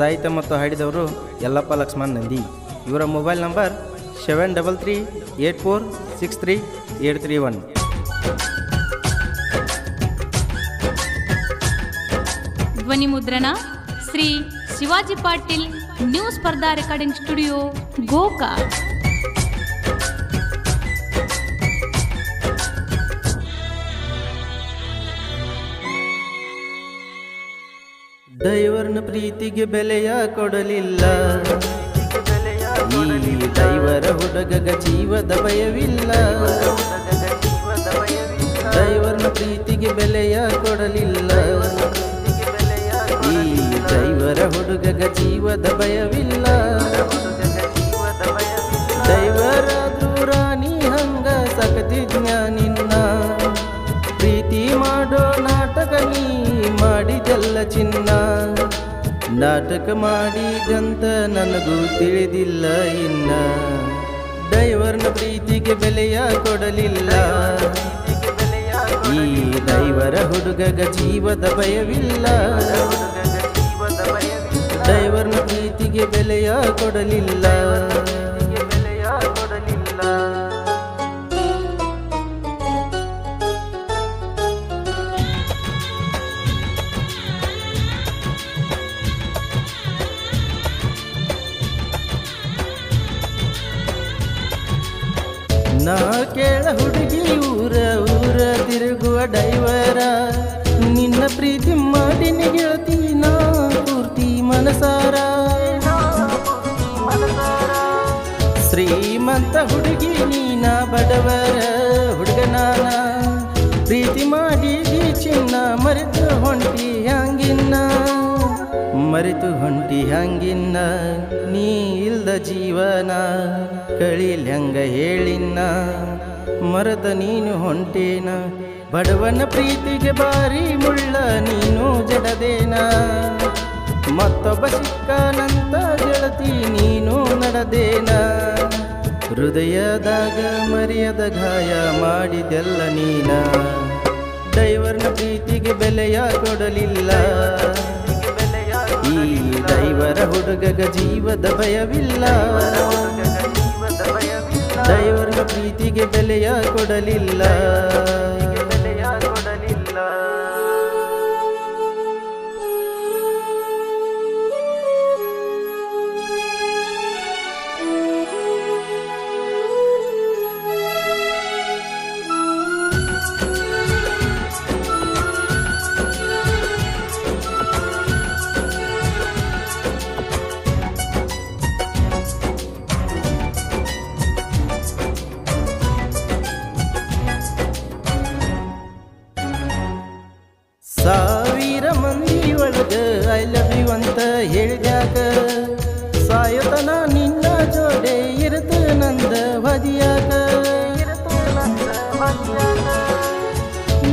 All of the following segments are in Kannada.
ಸಾಹಿತ್ಯ ಮತ್ತು ಹಾಡಿದವರು ಯಲ್ಲಪ್ಪ ಲಕ್ಷ್ಮಣ್ ನಂದಿ. ಇವರ mobile number seven double three eight four six three eight three one. ಧ್ವನಿ ಮುದ್ರಣ ಶ್ರೀ ಶಿವಾಜಿ ಪಾಟೀಲ್ ನ್ಯೂಸ್ ಸ್ಪರ್ಧಾ ರೆಕಾರ್ಡಿಂಗ್ ಸ್ಟುಡಿಯೋ ಗೋಕಾಕ್. ಡೈವರ್ನ ಪ್ರೀತಿಗೆ ಬೆಲೆಯ ಕೊಡಲಿಲ್ಲ. ಈ ದೈವರ ಹುಡುಗಗ ಜೀವದ ಭಯವಿಲ್ಲ. ಡೈವರ್ನ ಪ್ರೀತಿಗೆ ಬೆಲೆಯ ಕೊಡಲಿಲ್ಲ. ಈ ದೈವರ ಹುಡುಗಗ ಜೀವದ ಭಯವಿಲ್ಲ. ನಾಟಕ ಮಾಡಿದಂತ ನನಗೂ ತಿಳಿದಿಲ್ಲ ಇನ್ನ. ಡೈವರ್ನ ಪ್ರೀತಿಗೆ ಬೆಲೆಯ ಕೊಡಲಿಲ್ಲ. ಈ ಡೈವರ ಹುಡುಗಗ ಜೀವದ ಭಯವಿಲ್ಲ. ಡೈವರ್ನ ಪ್ರೀತಿಗೆ ಬೆಲೆಯ ಕೊಡಲಿಲ್ಲ. ನಾ ಕೇಳ ಹುಡುಗಿ ಊರ ಊರ ತಿರುಗುವ ಡೈವರ ನಿನ್ನ ಪ್ರೀತಿ ಮಾಡಿ ಗೆಳತಿ, ನಾ ಪೂರ್ತಿ ಮನಸಾರ. ಶ್ರೀಮಂತ ಹುಡುಗಿ ನೀನ ಬಡವರ ಹುಡುಗನಾನ ಪ್ರೀತಿ ಮಾಡಿ ಚಿನ್ನ ಮರೆತು ಮರೆತು ಹೊಂಟಿ ಹಂಗಿನ್ನ, ನೀ ಇಲ್ದ ಜೀವನ ಕಳಿಲ್ಯಂಗ ಹೇಳಿನ್ನ. ಮರದ ನೀನು ಹೊಂಟೇನ, ಬಡವನ ಪ್ರೀತಿಗೆ ಬಾರಿ ಮುಳ್ಳ ನೀನು ಜಡದೇನ. ಮತ್ತೊಬ್ಬ ಸಿಕ್ಕನಂತ ಗೆಳತಿ ನೀನು ನಡದೇನ. ಹೃದಯದಾಗ ಮರೆಯದ ಗಾಯ ಮಾಡಿದೆಲ್ಲ ನೀನ. ಡೈವರ್ನ ಪ್ರೀತಿಗೆ ಬೆಲೆಯ ಕೊಡಲಿಲ್ಲ. ಈ ಡೈವರ ಹುಡುಗಗ ಜೀವದ ಭಯವಿಲ್ಲ. ದೈವರ ಪ್ರೀತಿಗೆ ಬೆಲೆಯ ಕೊಡಲಿಲ್ಲ. ಸಾಯತನ ನಿನ್ನ ಜೋಡೆ ಇರತ ನಂದ ಹೊದಿಯಾಕ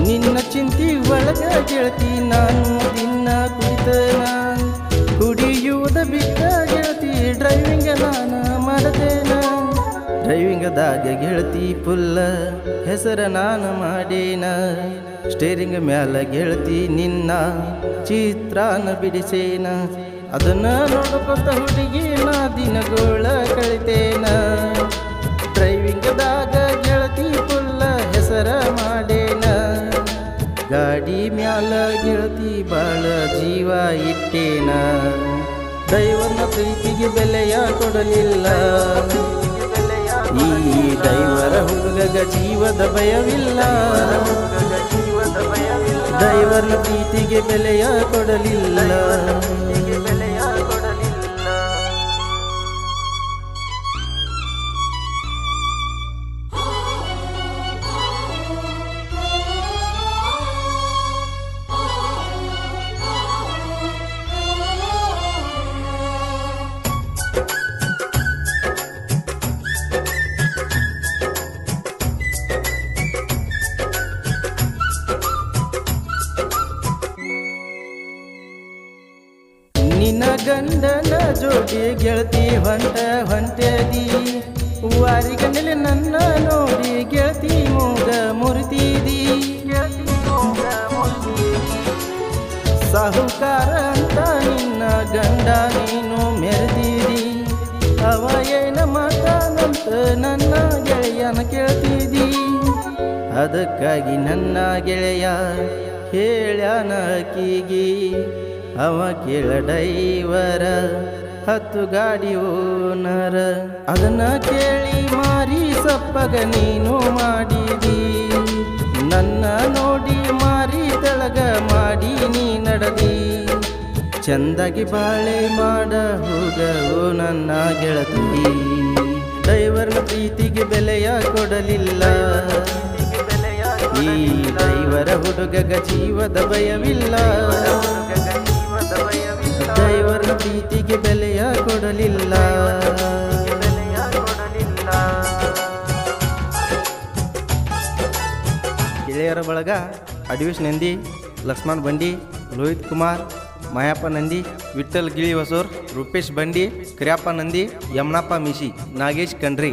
ನಿನ್ನ ಚಿಂತಿ ಒಳಗ ಗೆಳತಿ ನಾನು ದಿನ ಕುಡಿತ ನಾನ್. ಕುಡಿಯುವುದ ಬಿಟ್ಟ ಗೆಳತಿ ಡ್ರೈವಿಂಗ್ ನಾನ ಮಾಡತೇನ. ಡ್ರೈವಿಂಗದಾಗ ಗೆಳತಿ ಪುಲ್ಲ, ಹೆಸರ ನಾನು ಮಾಡೇನ. ಸ್ಟೇರಿಂಗ್ ಮ್ಯಾಲ ಗೆಳತಿ ನಿನ್ನ, ಚಿತ್ರಾನ ಬಿಡಿಸೇನ. ಅದನ್ನ ನೋಡ್ಕೊತ ಹುಡುಗಿ ನಾ ದಿನಗೋಳ ಕಳಿತೇನ. ಡ್ರೈವಿಂಗದಾಗ ಗೆಳತಿ ಪುಲ್ಲ ಹೆಸರ ಮಾಡೇನ. ಗಾಡಿ ಮ್ಯಾಲ ಗೆಳತಿ ಬಾಳ ಜೀವ ಇಟ್ಟೇನ. ದೈವನ ಪ್ರೀತಿಗೆ ಬೆಲೆಯ ಕೊಡಲಿಲ್ಲ. ಈ ದೈವರ ಹುಡುಗ ಜೀವದ ಭಯವಿಲ್ಲ. ದೈವನ ಪ್ರೀತಿಗೆ ಬೆಲೆಯ ಕೊಡಲಿಲ್ಲ. ಗಂಡನ ಜೋಡಿ ಗೆಳತಿ ಹೊಂಟ ಹೊಂಟದಿ. ವಾರಿಗಂಡಲೆ ನನ್ನ ನೋಡಿ ಗೆಳತಿ ಮೂಗ ಮುರಿತಿದಿ. ಸಾಹುಕಾರ ಅಂತ ನಿನ್ನ ಗಂಡ ನೀನು ಮೆರೆದಿದಿ. ಅವ ಏನ ಮಾತಾನಂತ ನನ್ನ ಗೆಳೆಯನ ಕೇಳ್ತಿದಿ. ಅದಕ್ಕಾಗಿ ನನ್ನ ಗೆಳೆಯ ಹೇಳ್ಯಾನ ಅಕ್ಕಿಗಿ ಅವ ಕೇಳ ಡೈವರ, ಹತ್ತು ಗಾಡಿ ಓನರ. ಅದನ್ನ ಕೇಳಿ ಮಾರಿ ಸಪ್ಪಗ ನೀನು ಮಾಡಿದಿ. ನನ್ನ ನೋಡಿ ಮಾರಿ ತಳಗ ಮಾಡಿ ನೀ ನಡದಿ. ಚಂದಾಗಿ ಬಾಳೆ ಮಾಡ ಹೋಗವು ನನ್ನ ಗೆಳತಿ. ಡ್ರೈವರ್ನ ಪ್ರೀತಿಗೆ ಬೆಲೆಯ ಕೊಡಲಿಲ್ಲ. ಈ ದೈವರ ಹುಡುಗಗ ಜೀವದ ಭಯವಿಲ್ಲ. ಪ್ರೀತಿಗೆ ಬೆಲೆಯ ಕೊಡಲಿಲ್ಲ. ಗೆಳೆಯರ ಬಳಗ ಅಡ್ವಿಶ್ ನಂದಿ, ಲಕ್ಷ್ಮಣ್ ಬಂಡಿ, ಲೋಹಿತ್ ಕುಮಾರ್, ಮಾಯಪ್ಪ ನಂದಿ ವಿಠಲ್ ಗಿಳಿ ಹೊಸೂರ್, ರೂಪೇಶ್ ಬಂಡಿ, ಕ್ರಿಯಪ್ಪ ನಂದಿ, ಯಮನಪ್ಪ ಮಿಶಿ, ನಾಗೇಶ್ ಕಂಡ್ರಿ